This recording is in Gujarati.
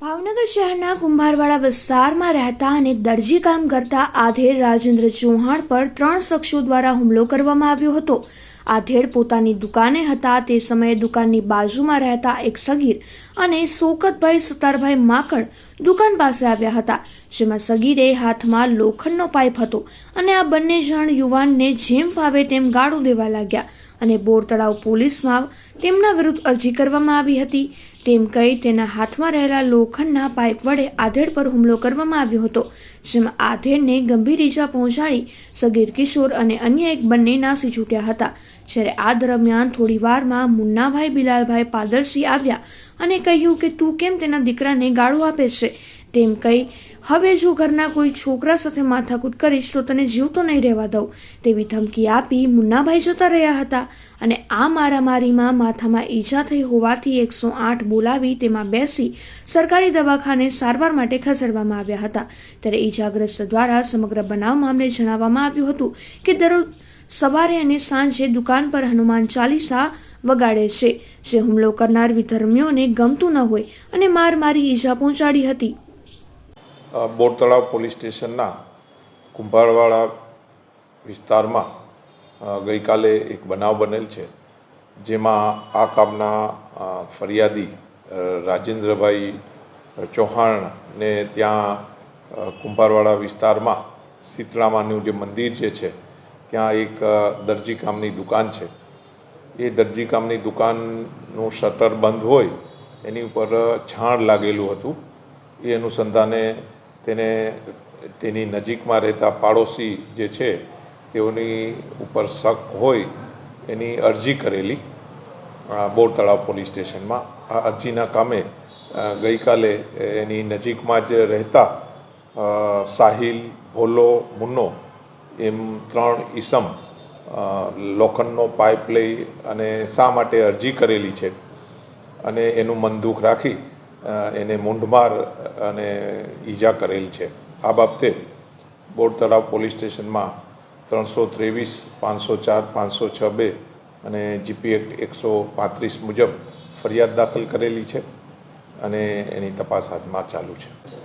ભાવનગર શહેરના કુંભારવાડા વિસ્તારમાં રહેતા અને દરજી કામ કરતા આધેડ રાજેન્દ્ર ચૌહાણ પર ત્રણ શખ્સો દ્વારા હુમલો કરવામાં આવ્યો હતો. આધેડ પોતાની દુકાને હતા. તે સમયે દુકાનની બાજુમાં રહેતા એક સગીર અને સોકતભાઈ સતારભાઈ માકડ દુકાન પાસે આવ્યા હતા, જેમાં સગીરે હાથમાં લોખંડનો પાઇપ હતો અને આ બંને જણ યુવાનને જેમ ફાવે તેમ ગાળું દેવા લાગ્યા અને બોર તળાવ પોલીસમાં તેમના વિરુદ્ધ અરજી કરવામાં આવી હતી. તેમ કહી તેના હાથમાં રહેલા લોખંડના પાઇપ વડે આધેડ પર હુમલો કરવામાં આવ્યો હતો, જેમાં આધેડને ગંભીર ઈજા પહોંચાડી સગીર કિશોર અને અન્ય એક બંને નાસી છૂટ્યા હતા. જ્યારે આ દરમિયાન થોડી વારમાં મુન્નાભાઈ બિલાલભાઈ પાદરસિંહ આવ્યા અને કહ્યું કે તું કેમ તેના દીકરાને ગાળો આપે છે? તેમ કહી, હવે જો ઘરના કોઈ છોકરા સાથે માથાકૂટ કરીશ, તો તને જીવતો નહીં રહેવા દઉં. તેવી ધમકી આપી મુન્નાભાઈ જતા રહ્યા હતા અને આ મારામારીમાં માથામાં ઈજા થઈ હોવાથી એકસો આઠ બોલાવી તેમાં બેસી સરકારી દવાખાને સારવાર માટે ખસેડવામાં આવ્યા હતા. ત્યારે ઈજાગ્રસ્ત દ્વારા સમગ્ર બનાવ મામલે જણાવવામાં આવ્યું હતું કે દરરોજ સવારે અને સાંજે દુકાન પર હનુમાન ચાલીસા વગાડે છે, જે હુમલો કરનાર વિધર્મીઓને ગમતું ન હોય અને માર મારી ઈજા પહોંચાડી હતી. અ, બોર તળાવ પોલીસ સ્ટેશનના કુંભારવાડા વિસ્તારમાં ગઈકાલે એક બનાવ બનેલ છે જેમાં આ કામના ફરિયાદી રાજેન્દ્રભાઈ ચૌહાણને ત્યાં કુંભારવાડા વિસ્તારમાં શીતળામાનું જે મંદિર જે છે ત્યાં એક દરજી કામની દુકાન છે. એ દરજી કામની દુકાનનું શટર બંધ હોય એની ઉપર છાણ લાગેલું હતું. એ અનુસંધાને તેને તેની નજીકમાં રહેતા પાડોશી જે છે, તેઓની ઉપર શક હોય એની અરજી કરેલી બોર તળાવ પોલીસ સ્ટેશનમાં. આ અરજીના કામે ગઈકાલે એની નજીકમાં જ રહેતા સાહિલ, ભોલો, મુન્નો એમ ત્રણ ઈસમ લોખંડનો પાઇપ લઈ અને શા માટે અરજી કરેલી છે અને એનું મન દુઃખ રાખી એને મૂંઢમાર અને ઈજા કરેલ છે. આ બાબતે બોર તળાવ પોલીસ સ્ટેશનમાં ત્રણસો ત્રેવીસ, પાંચસો ચાર, પાંચસો છ બે અને જીપી એક્ટ એકસો પાંત્રીસ મુજબ ફરિયાદ દાખલ કરેલી છે અને એની તપાસ હાથમાં ચાલુ છે.